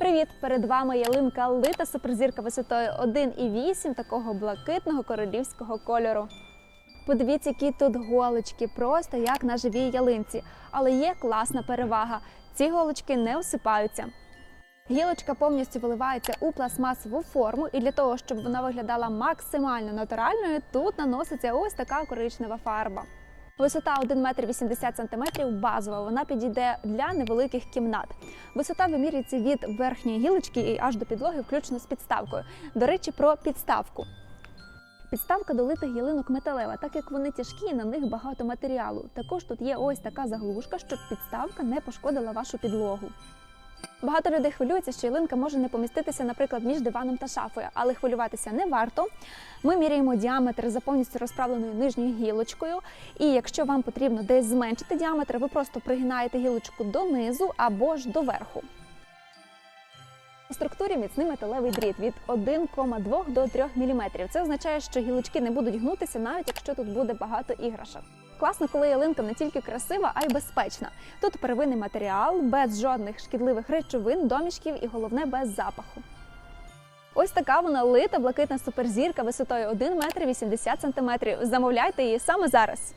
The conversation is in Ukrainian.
Привіт! Перед вами ялинка лита суперзірка висотою 1,8 такого блакитного королівського кольору. Подивіться, які тут голочки, просто як на живій ялинці. Але є класна перевага: ці голочки не осипаються. Гілочка повністю виливається у пластмасову форму, і для того, щоб вона виглядала максимально натуральною, тут наноситься ось така коричнева фарба. Висота 1 метр 80 сантиметрів базова. Вона підійде для невеликих кімнат. Висота вимірюється від верхньої гілочки і аж до підлоги, включно з підставкою. До речі, про підставку. Підставка до литих ялинок металева, так як вони тяжкі, на них багато матеріалу. Також тут є ось така заглушка, щоб підставка не пошкодила вашу підлогу. Багато людей хвилюються, що ялинка може не поміститися, наприклад, між диваном та шафою, але хвилюватися не варто. Ми міряємо діаметр за повністю розправленою нижньою гілочкою. І якщо вам потрібно десь зменшити діаметр, ви просто пригинаєте гілочку донизу або ж до верху. У структурі міцний металевий дріт від 1,2 до 3 мм. Це означає, що гілочки не будуть гнутися, навіть якщо тут буде багато іграшок. Класно, коли ялинка не тільки красива, а й безпечна. Тут первинний матеріал, без жодних шкідливих речовин, домішків і головне без запаху. Ось така вона лита блакитна суперзірка висотою 1 метр 80 сантиметрів. Замовляйте її саме зараз.